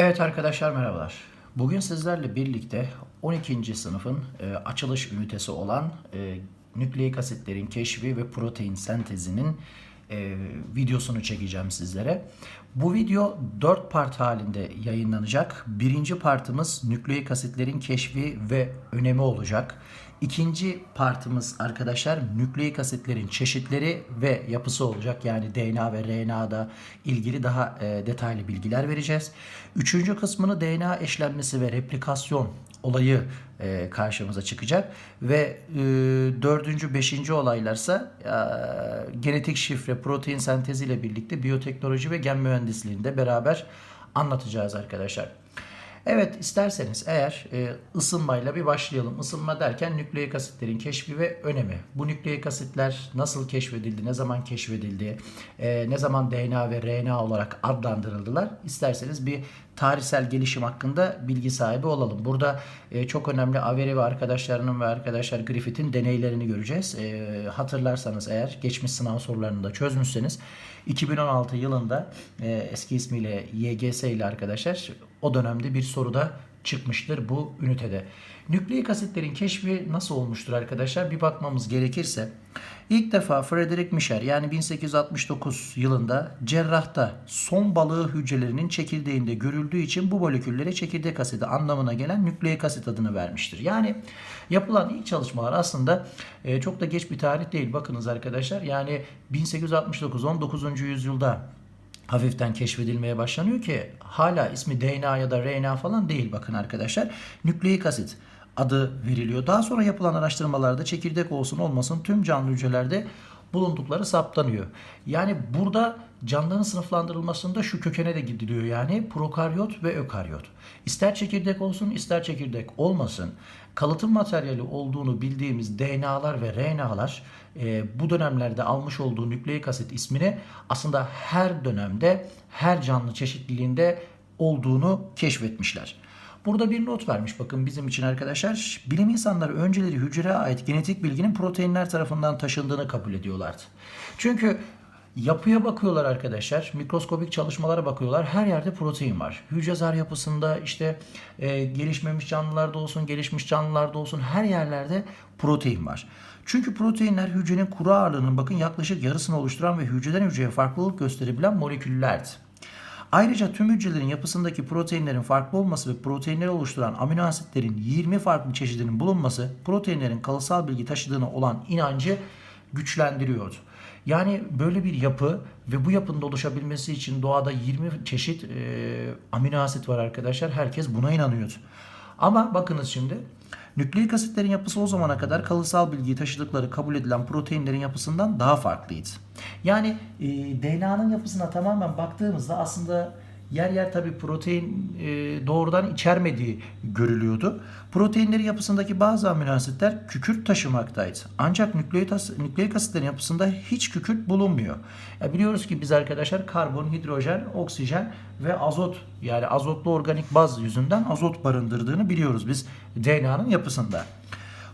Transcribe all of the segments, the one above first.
Evet arkadaşlar merhabalar. Bugün sizlerle birlikte 12. sınıfın e, açılış ünitesi olan e, nükleik asitlerin keşfi ve protein sentezinin e, videosunu çekeceğim sizlere. Bu video 4 part halinde yayınlanacak. Birinci partımız nükleik asitlerin keşfi ve önemi olacak. İkinci partımız arkadaşlar nükleik asitlerin çeşitleri ve yapısı olacak. Yani DNA ve RNA'da ilgili daha e, detaylı bilgiler vereceğiz. Üçüncü kısmını DNA eşlenmesi ve replikasyon olayı e, karşımıza çıkacak. Ve e, dördüncü, beşinci olaylarsa e, genetik şifre, protein sentezi ile birlikte biyoteknoloji ve gen mühendisliğinde beraber anlatacağız arkadaşlar. Evet isterseniz eğer e, ısınmayla bir başlayalım. Isınma derken nükleik asitlerin keşfi ve önemi. Bu nükleik asitler nasıl keşfedildi, ne zaman keşfedildi, e, ne zaman DNA ve RNA olarak adlandırıldılar. İsterseniz bir tarihsel gelişim hakkında bilgi sahibi olalım. Burada e, çok önemli Avery ve arkadaşlarının ve arkadaşlar Griffith'in deneylerini göreceğiz. E, hatırlarsanız eğer geçmiş sınav sorularını da çözmüşseniz 2016 yılında e, eski ismiyle YGS ile arkadaşlar o dönemde bir soruda çıkmıştır bu ünitede. Nükleik asitlerin keşfi nasıl olmuştur arkadaşlar? Bir bakmamız gerekirse ilk defa Frederick Micher yani 1869 yılında cerrahta son balığı hücrelerinin çekirdeğinde görüldüğü için bu moleküllere çekirdek asidi anlamına gelen nükleik asit adını vermiştir. Yani yapılan ilk çalışmalar aslında e, çok da geç bir tarih değil. Bakınız arkadaşlar yani 1869 19. yüzyılda hafiften keşfedilmeye başlanıyor ki hala ismi DNA ya da RNA falan değil bakın arkadaşlar. Nükleik asit adı veriliyor. Daha sonra yapılan araştırmalarda çekirdek olsun olmasın tüm canlı hücrelerde bulundukları saptanıyor. Yani burada canlıların sınıflandırılmasında şu kökene de gidiliyor yani prokaryot ve ökaryot. İster çekirdek olsun ister çekirdek olmasın kalıtım materyali olduğunu bildiğimiz DNA'lar ve RNA'lar e, bu dönemlerde almış olduğu nükleik asit ismini aslında her dönemde her canlı çeşitliliğinde olduğunu keşfetmişler. Burada bir not vermiş bakın bizim için arkadaşlar. Bilim insanları önceleri hücreye ait genetik bilginin proteinler tarafından taşındığını kabul ediyorlardı. Çünkü Yapıya bakıyorlar arkadaşlar. Mikroskobik çalışmalara bakıyorlar. Her yerde protein var. Hücre zar yapısında işte e, gelişmemiş canlılarda olsun, gelişmiş canlılarda olsun her yerlerde protein var. Çünkü proteinler hücrenin kuru ağırlığının bakın yaklaşık yarısını oluşturan ve hücreden hücreye farklılık gösterebilen moleküllerdi. Ayrıca tüm hücrelerin yapısındaki proteinlerin farklı olması ve proteinleri oluşturan amino asitlerin 20 farklı çeşidinin bulunması proteinlerin kalıtsal bilgi taşıdığına olan inancı güçlendiriyordu. Yani böyle bir yapı ve bu yapının oluşabilmesi için doğada 20 çeşit e, amino asit var arkadaşlar. Herkes buna inanıyordu. Ama bakınız şimdi nükleik asitlerin yapısı o zamana kadar kalıtsal bilgiyi taşıdıkları kabul edilen proteinlerin yapısından daha farklıydı. Yani e, DNA'nın yapısına tamamen baktığımızda aslında yer yer tabi protein e, doğrudan içermediği görülüyordu. Proteinlerin yapısındaki bazı amino asitler kükürt taşımaktaydı. Ancak nükleik, as nükleik asitlerin yapısında hiç kükürt bulunmuyor. Ya biliyoruz ki biz arkadaşlar karbon, hidrojen, oksijen ve azot yani azotlu organik baz yüzünden azot barındırdığını biliyoruz biz DNA'nın yapısında.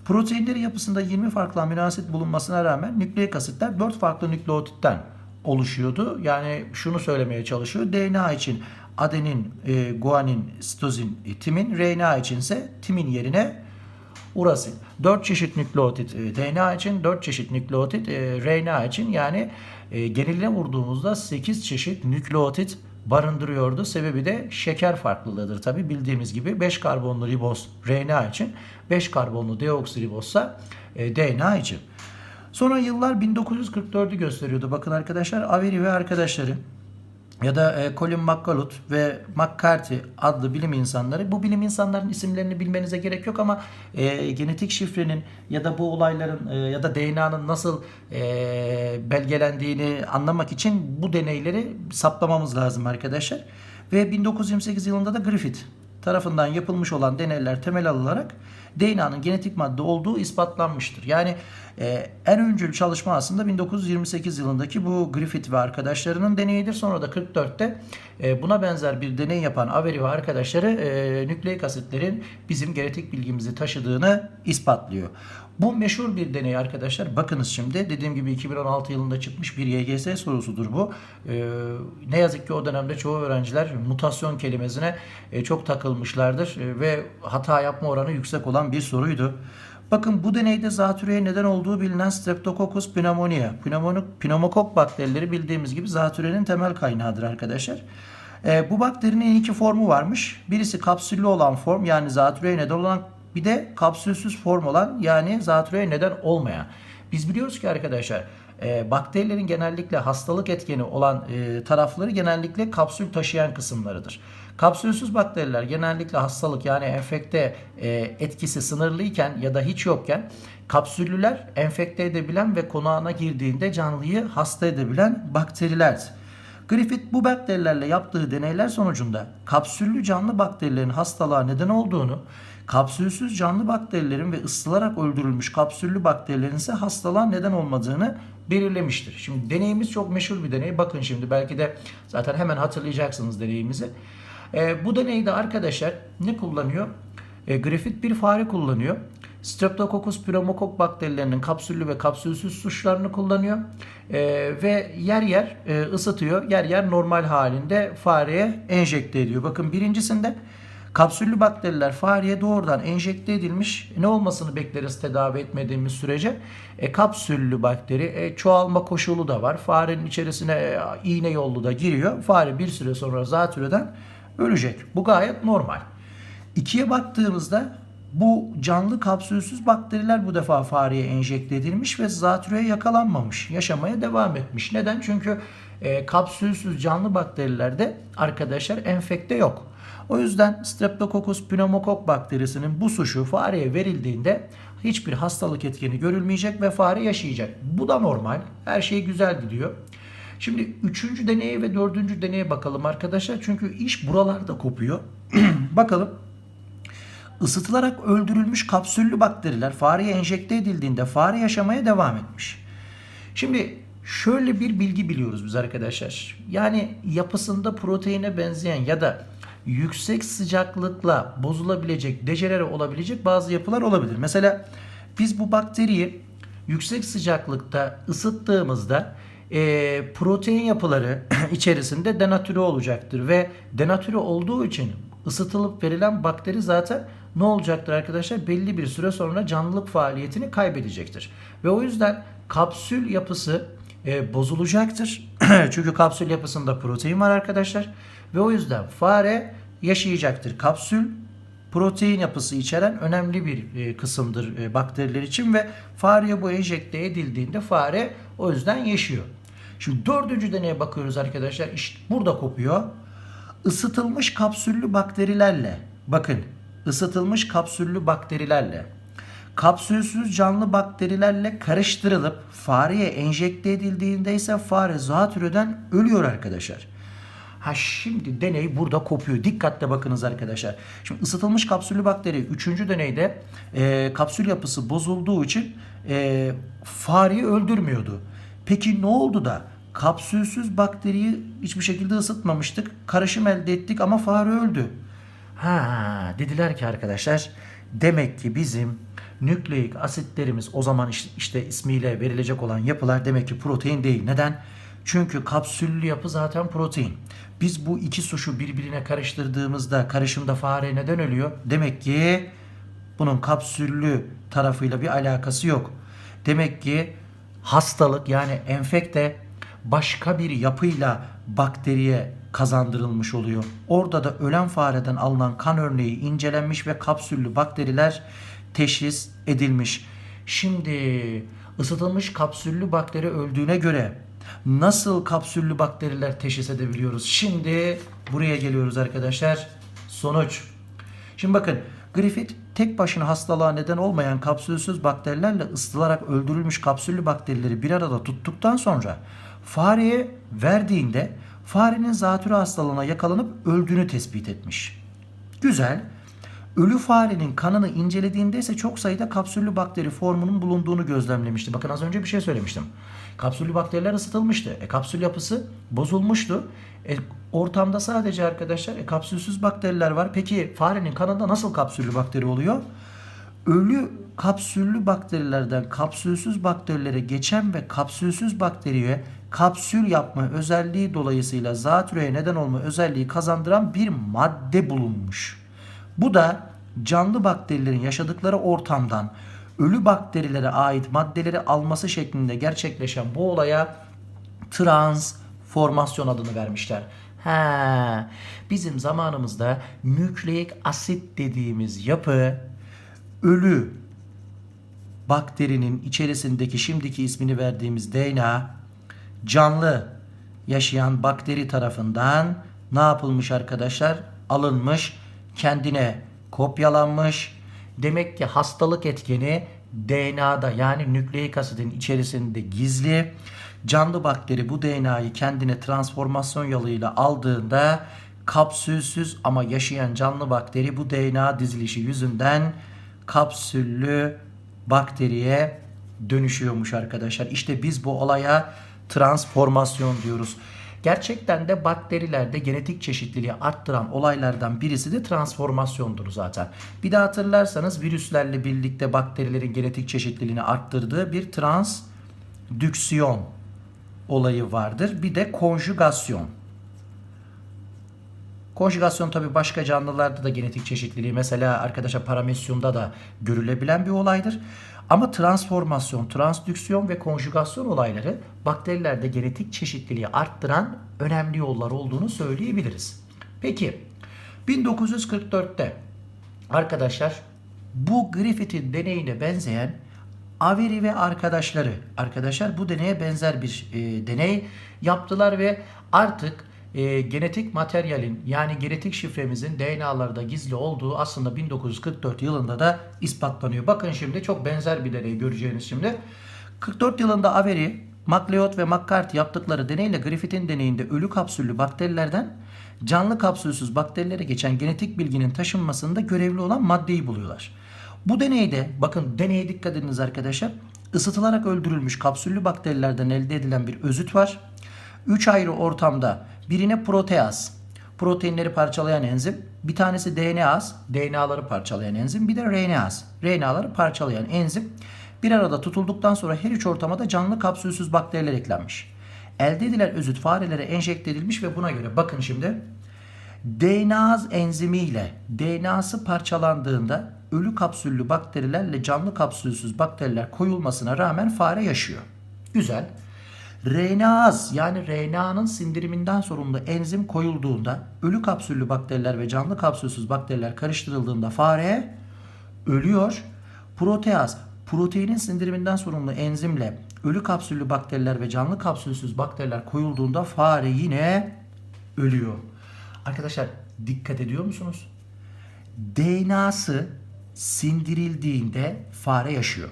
Proteinlerin yapısında 20 farklı amino asit bulunmasına rağmen nükleik asitler 4 farklı nükleotitten oluşuyordu. Yani şunu söylemeye çalışıyor. DNA için adenin, e, guanin, sitozin, e, timin, RNA için ise timin yerine urasin. 4 çeşit nükleotit e, DNA için, 4 çeşit nükleotit e, RNA için yani e, geneline vurduğumuzda 8 çeşit nükleotit barındırıyordu. Sebebi de şeker farklılığıdır tabi bildiğimiz gibi 5 karbonlu riboz RNA için 5 karbonlu deoksiribozsa e, DNA için. Sonra yıllar 1944'ü gösteriyordu. Bakın arkadaşlar Avery ve arkadaşları ya da e, Colin McCullough ve McCarthy adlı bilim insanları. Bu bilim insanların isimlerini bilmenize gerek yok ama e, genetik şifrenin ya da bu olayların e, ya da DNA'nın nasıl e, belgelendiğini anlamak için bu deneyleri saptamamız lazım arkadaşlar. Ve 1928 yılında da Griffith tarafından yapılmış olan deneyler temel alınarak DNA'nın genetik madde olduğu ispatlanmıştır. Yani e, en öncül çalışma aslında 1928 yılındaki bu Griffith ve arkadaşlarının deneyidir. Sonra da 44'te e, buna benzer bir deney yapan Avery ve arkadaşları e, nükleik asitlerin bizim genetik bilgimizi taşıdığını ispatlıyor. Bu meşhur bir deney arkadaşlar. Bakınız şimdi dediğim gibi 2016 yılında çıkmış bir YGS sorusudur bu. Ee, ne yazık ki o dönemde çoğu öğrenciler mutasyon kelimesine e, çok takılmışlardır e, ve hata yapma oranı yüksek olan bir soruydu. Bakın bu deneyde zatürreye neden olduğu bilinen Streptococcus pneumoniae, pneumoni- pneumokok bakterileri bildiğimiz gibi zatürrenin temel kaynağıdır arkadaşlar. Ee, bu bakterinin iki formu varmış. Birisi kapsüllü olan form yani zatürreye neden olan bir de kapsülsüz form olan yani zatürreye neden olmayan. Biz biliyoruz ki arkadaşlar e, bakterilerin genellikle hastalık etkeni olan e, tarafları genellikle kapsül taşıyan kısımlarıdır. Kapsülsüz bakteriler genellikle hastalık yani enfekte e, etkisi sınırlıyken ya da hiç yokken kapsüllüler enfekte edebilen ve konağına girdiğinde canlıyı hasta edebilen bakterilerdir. Griffith bu bakterilerle yaptığı deneyler sonucunda kapsüllü canlı bakterilerin hastalığa neden olduğunu, kapsülsüz canlı bakterilerin ve ısıtılarak öldürülmüş kapsüllü bakterilerin ise hastalığa neden olmadığını belirlemiştir. Şimdi deneyimiz çok meşhur bir deney. Bakın şimdi belki de zaten hemen hatırlayacaksınız deneyimizi. Ee, bu deneyde arkadaşlar ne kullanıyor? E, Griffith bir fare kullanıyor. Streptococcus pneumokok bakterilerinin kapsüllü ve kapsülsüz suçlarını kullanıyor. E, ve yer yer e, ısıtıyor. Yer yer normal halinde fareye enjekte ediyor. Bakın birincisinde kapsüllü bakteriler fareye doğrudan enjekte edilmiş. Ne olmasını bekleriz tedavi etmediğimiz sürece? E, kapsüllü bakteri e, çoğalma koşulu da var. Farenin içerisine e, iğne yollu da giriyor. Fare bir süre sonra zatürreden ölecek. Bu gayet normal. İkiye baktığımızda bu canlı kapsülsüz bakteriler bu defa fareye enjekte edilmiş ve zatürreye yakalanmamış. Yaşamaya devam etmiş. Neden? Çünkü e, kapsülsüz canlı bakterilerde arkadaşlar enfekte yok. O yüzden Streptococcus pneumokok bakterisinin bu suşu fareye verildiğinde hiçbir hastalık etkeni görülmeyecek ve fare yaşayacak. Bu da normal. Her şey güzel gidiyor. Şimdi üçüncü deneye ve dördüncü deneye bakalım arkadaşlar. Çünkü iş buralarda kopuyor. bakalım. Isıtılarak öldürülmüş kapsüllü bakteriler fareye enjekte edildiğinde fare yaşamaya devam etmiş. Şimdi şöyle bir bilgi biliyoruz biz arkadaşlar. Yani yapısında proteine benzeyen ya da yüksek sıcaklıkla bozulabilecek, dejenere olabilecek bazı yapılar olabilir. Mesela biz bu bakteriyi yüksek sıcaklıkta ısıttığımızda e, protein yapıları içerisinde denatüre olacaktır ve denatüre olduğu için ısıtılıp verilen bakteri zaten ne olacaktır arkadaşlar? Belli bir süre sonra canlılık faaliyetini kaybedecektir. Ve o yüzden kapsül yapısı e, bozulacaktır. Çünkü kapsül yapısında protein var arkadaşlar. Ve o yüzden fare yaşayacaktır. Kapsül protein yapısı içeren önemli bir e, kısımdır e, bakteriler için ve fareye bu enjekte edildiğinde fare o yüzden yaşıyor. Şimdi dördüncü deneye bakıyoruz arkadaşlar. İşte burada kopuyor. Isıtılmış kapsüllü bakterilerle bakın ısıtılmış kapsüllü bakterilerle kapsülsüz canlı bakterilerle karıştırılıp fareye enjekte edildiğinde ise fare zatürreden ölüyor arkadaşlar. Ha şimdi deney burada kopuyor. Dikkatle bakınız arkadaşlar. Şimdi ısıtılmış kapsüllü bakteri 3. deneyde e, kapsül yapısı bozulduğu için e, fareyi öldürmüyordu. Peki ne oldu da kapsülsüz bakteriyi hiçbir şekilde ısıtmamıştık. Karışım elde ettik ama fare öldü. Ha dediler ki arkadaşlar demek ki bizim nükleik asitlerimiz o zaman işte, işte ismiyle verilecek olan yapılar demek ki protein değil. Neden? Çünkü kapsüllü yapı zaten protein. Biz bu iki suşu birbirine karıştırdığımızda karışımda fare neden ölüyor? Demek ki bunun kapsüllü tarafıyla bir alakası yok. Demek ki hastalık yani enfekte başka bir yapıyla bakteriye kazandırılmış oluyor. Orada da ölen fareden alınan kan örneği incelenmiş ve kapsüllü bakteriler teşhis edilmiş. Şimdi ısıtılmış kapsüllü bakteri öldüğüne göre nasıl kapsüllü bakteriler teşhis edebiliyoruz? Şimdi buraya geliyoruz arkadaşlar. Sonuç. Şimdi bakın Griffith tek başına hastalığa neden olmayan kapsülsüz bakterilerle ısıtılarak öldürülmüş kapsüllü bakterileri bir arada tuttuktan sonra fareye verdiğinde farenin zatürre hastalığına yakalanıp öldüğünü tespit etmiş. Güzel. Ölü farenin kanını incelediğinde ise çok sayıda kapsüllü bakteri formunun bulunduğunu gözlemlemişti. Bakın az önce bir şey söylemiştim. Kapsüllü bakteriler ısıtılmıştı. E, kapsül yapısı bozulmuştu. E, ortamda sadece arkadaşlar e, kapsülsüz bakteriler var. Peki farenin kanında nasıl kapsüllü bakteri oluyor? Ölü kapsüllü bakterilerden kapsülsüz bakterilere geçen ve kapsülsüz bakteriye kapsül yapma özelliği dolayısıyla zatürreye neden olma özelliği kazandıran bir madde bulunmuş. Bu da canlı bakterilerin yaşadıkları ortamdan ölü bakterilere ait maddeleri alması şeklinde gerçekleşen bu olaya transformasyon adını vermişler. Ha, bizim zamanımızda nükleik asit dediğimiz yapı ölü bakterinin içerisindeki şimdiki ismini verdiğimiz DNA canlı yaşayan bakteri tarafından ne yapılmış arkadaşlar? Alınmış, kendine kopyalanmış. Demek ki hastalık etkeni DNA'da yani nükleik asidin içerisinde gizli. Canlı bakteri bu DNA'yı kendine transformasyon yoluyla aldığında kapsülsüz ama yaşayan canlı bakteri bu DNA dizilişi yüzünden kapsüllü bakteriye dönüşüyormuş arkadaşlar. İşte biz bu olaya transformasyon diyoruz. Gerçekten de bakterilerde genetik çeşitliliği arttıran olaylardan birisi de transformasyondur zaten. Bir de hatırlarsanız virüslerle birlikte bakterilerin genetik çeşitliliğini arttırdığı bir transdüksiyon olayı vardır. Bir de konjugasyon. Konjugasyon tabi başka canlılarda da genetik çeşitliliği mesela arkadaşlar paramesyumda da görülebilen bir olaydır. Ama transformasyon, transdüksiyon ve konjugasyon olayları bakterilerde genetik çeşitliliği arttıran önemli yollar olduğunu söyleyebiliriz. Peki 1944'te arkadaşlar bu Griffith'in deneyine benzeyen Avery ve arkadaşları arkadaşlar bu deneye benzer bir e, deney yaptılar ve artık e, genetik materyalin yani genetik şifremizin DNA'larda gizli olduğu aslında 1944 yılında da ispatlanıyor. Bakın şimdi çok benzer bir deney göreceğiniz şimdi. 44 yılında Avery, MacLeod ve McCarthy yaptıkları deneyle Griffith'in deneyinde ölü kapsüllü bakterilerden canlı kapsülsüz bakterilere geçen genetik bilginin taşınmasında görevli olan maddeyi buluyorlar. Bu deneyde bakın deneye dikkat ediniz arkadaşlar. Isıtılarak öldürülmüş kapsüllü bakterilerden elde edilen bir özüt var. 3 ayrı ortamda birine proteaz, proteinleri parçalayan enzim, bir tanesi DNAz, DNA'ları parçalayan enzim, bir de RNAz, RNA'ları parçalayan enzim bir arada tutulduktan sonra her üç ortama da canlı kapsülsüz bakteriler eklenmiş. Elde edilen özüt farelere enjekte edilmiş ve buna göre bakın şimdi DNAz enzimiyle DNA'sı parçalandığında ölü kapsüllü bakterilerle canlı kapsülsüz bakteriler koyulmasına rağmen fare yaşıyor. Güzel. RNAz yani RNA'nın sindiriminden sorumlu enzim koyulduğunda ölü kapsüllü bakteriler ve canlı kapsülsüz bakteriler karıştırıldığında fare ölüyor. Proteaz proteinin sindiriminden sorumlu enzimle ölü kapsüllü bakteriler ve canlı kapsülsüz bakteriler koyulduğunda fare yine ölüyor. Arkadaşlar dikkat ediyor musunuz? DNA'sı sindirildiğinde fare yaşıyor.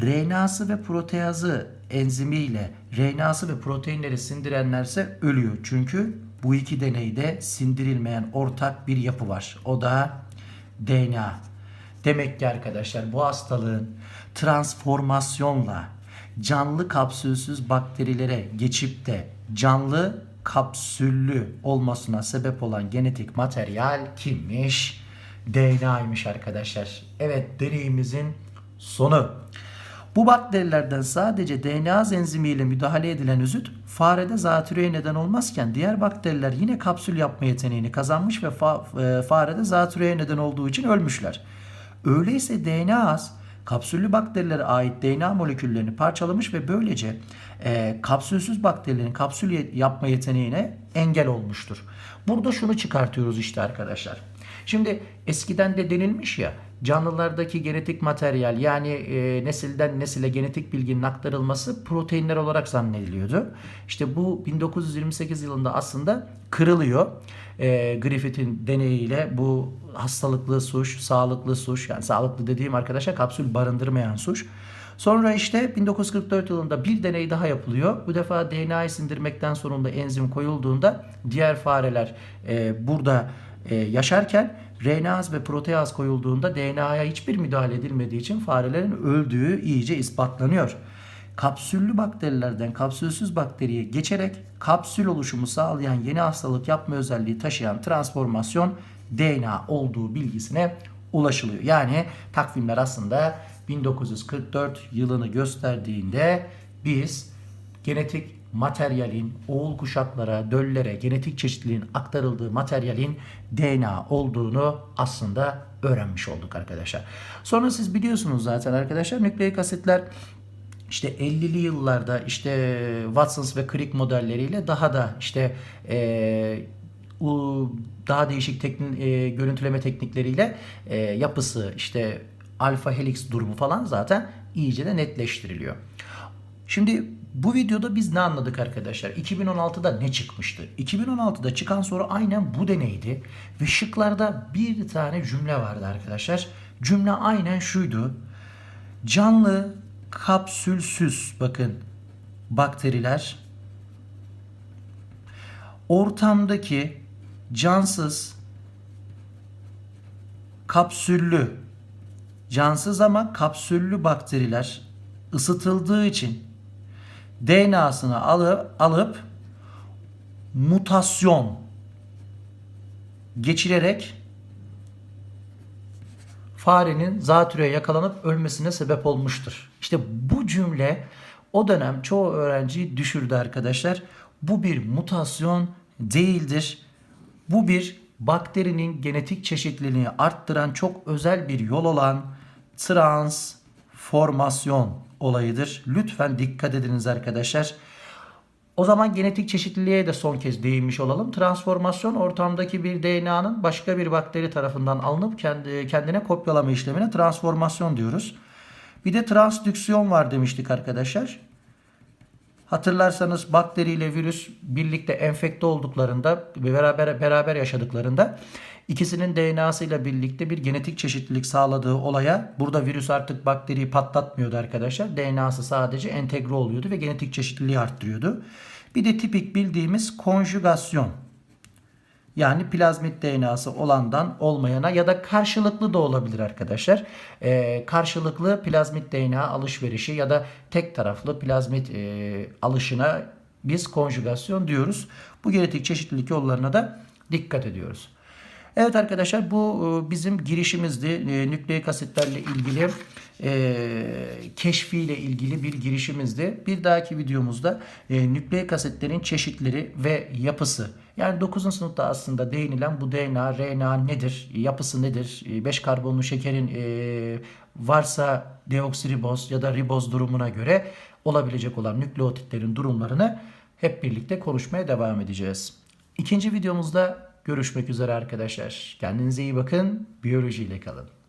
RNA'sı ve proteazı enzimiyle RNA'sı ve proteinleri sindirenlerse ölüyor. Çünkü bu iki deneyde sindirilmeyen ortak bir yapı var. O da DNA. Demek ki arkadaşlar bu hastalığın transformasyonla canlı kapsülsüz bakterilere geçip de canlı kapsüllü olmasına sebep olan genetik materyal kimmiş? DNA'ymış arkadaşlar. Evet deneyimizin sonu. Bu bakterilerden sadece DNA enzimiyle müdahale edilen özüt farede zatürreye neden olmazken diğer bakteriler yine kapsül yapma yeteneğini kazanmış ve fa- e, farede zatürreye neden olduğu için ölmüşler. Öyleyse DNA az kapsüllü bakterilere ait DNA moleküllerini parçalamış ve böylece e, kapsülsüz bakterilerin kapsül yapma yeteneğine engel olmuştur. Burada şunu çıkartıyoruz işte arkadaşlar. Şimdi eskiden de denilmiş ya canlılardaki genetik materyal yani e, nesilden nesile genetik bilginin aktarılması proteinler olarak zannediliyordu. İşte bu 1928 yılında aslında kırılıyor. E, Griffith'in deneyiyle bu hastalıklı suç, sağlıklı suç yani sağlıklı dediğim arkadaşa kapsül barındırmayan suç. Sonra işte 1944 yılında bir deney daha yapılıyor. Bu defa DNA'yı sindirmekten sonunda enzim koyulduğunda diğer fareler e, burada e, yaşarken RNAz ve proteaz koyulduğunda DNA'ya hiçbir müdahale edilmediği için farelerin öldüğü iyice ispatlanıyor. Kapsüllü bakterilerden kapsülsüz bakteriye geçerek kapsül oluşumu sağlayan yeni hastalık yapma özelliği taşıyan transformasyon DNA olduğu bilgisine ulaşılıyor. Yani takvimler aslında 1944 yılını gösterdiğinde biz genetik materyalin oğul kuşaklara, döllere, genetik çeşitliliğin aktarıldığı materyalin DNA olduğunu aslında öğrenmiş olduk arkadaşlar. Sonra siz biliyorsunuz zaten arkadaşlar nükleik asitler işte 50'li yıllarda işte Watsons ve Crick modelleriyle daha da işte e, daha değişik teknik, e, görüntüleme teknikleriyle e, yapısı işte alfa helix durumu falan zaten iyice de netleştiriliyor. Şimdi bu videoda biz ne anladık arkadaşlar? 2016'da ne çıkmıştı? 2016'da çıkan soru aynen bu deneydi. Ve şıklarda bir tane cümle vardı arkadaşlar. Cümle aynen şuydu. Canlı kapsülsüz bakın bakteriler ortamdaki cansız kapsüllü cansız ama kapsüllü bakteriler ısıtıldığı için DNA'sını alıp, alıp mutasyon geçirerek farenin zatürreye yakalanıp ölmesine sebep olmuştur. İşte bu cümle o dönem çoğu öğrenciyi düşürdü arkadaşlar. Bu bir mutasyon değildir. Bu bir bakterinin genetik çeşitliliğini arttıran çok özel bir yol olan transformasyon olayıdır. Lütfen dikkat ediniz arkadaşlar. O zaman genetik çeşitliliğe de son kez değinmiş olalım. Transformasyon ortamdaki bir DNA'nın başka bir bakteri tarafından alınıp kendi, kendine kopyalama işlemine transformasyon diyoruz. Bir de transdüksiyon var demiştik arkadaşlar. Hatırlarsanız bakteri ile virüs birlikte enfekte olduklarında beraber beraber yaşadıklarında ikisinin DNA'sı ile birlikte bir genetik çeşitlilik sağladığı olaya burada virüs artık bakteriyi patlatmıyordu arkadaşlar. DNA'sı sadece entegre oluyordu ve genetik çeşitliliği arttırıyordu. Bir de tipik bildiğimiz konjugasyon. Yani plazmit DNA'sı olandan olmayana ya da karşılıklı da olabilir arkadaşlar. Ee, karşılıklı plazmit DNA alışverişi ya da tek taraflı plazmit e, alışına biz konjugasyon diyoruz. Bu genetik çeşitlilik yollarına da dikkat ediyoruz. Evet arkadaşlar bu e, bizim girişimizdi. E, Nükleik asitlerle ilgili e, keşfiyle ilgili bir girişimizdi. Bir dahaki videomuzda nükleik asitlerin çeşitleri ve yapısı. Yani 9. sınıfta aslında değinilen bu DNA, RNA nedir? Yapısı nedir? 5 karbonlu şekerin e, varsa deoksiriboz ya da riboz durumuna göre olabilecek olan nükleotitlerin durumlarını hep birlikte konuşmaya devam edeceğiz. İkinci videomuzda görüşmek üzere arkadaşlar. Kendinize iyi bakın. Biyolojiyle kalın.